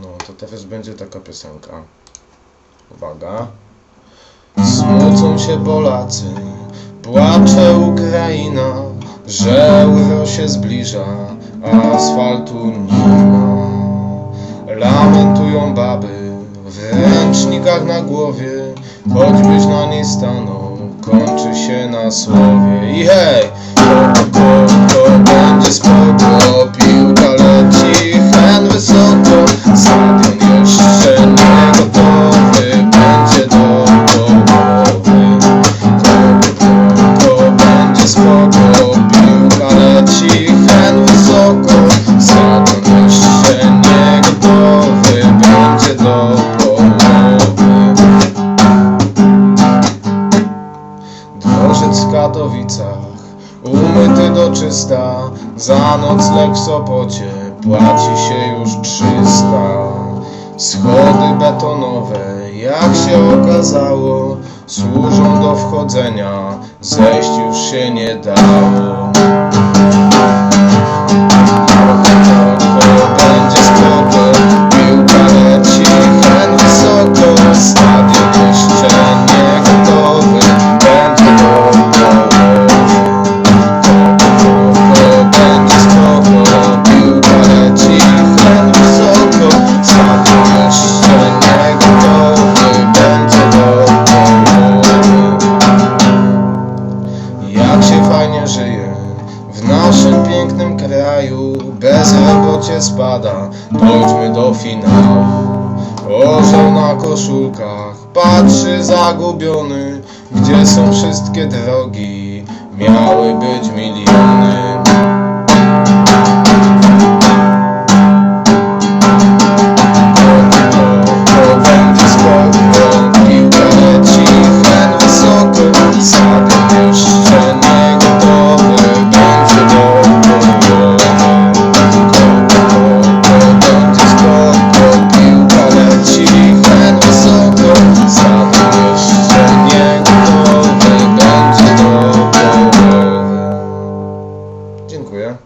No, to teraz będzie taka piosenka. Uwaga. Smucą się Polacy, płacze Ukraina, że euro się zbliża, a asfaltu nie ma. Lamentują baby w ręcznikach na głowie, choćbyś na niej stanął, kończy się na słowie. I hej, Katowicach, umyty do czysta, za nocleg w Sopocie płaci się już 300. Schody betonowe, jak się okazało, służą do wchodzenia, zejść już się nie dało. Jak się fajnie żyje w naszym pięknym kraju, bezrobocie spada, dojdźmy do finału. Orzeł na koszulkach patrzy zagubiony, gdzie są wszystkie drogi, miały być miliony. Dziękuję.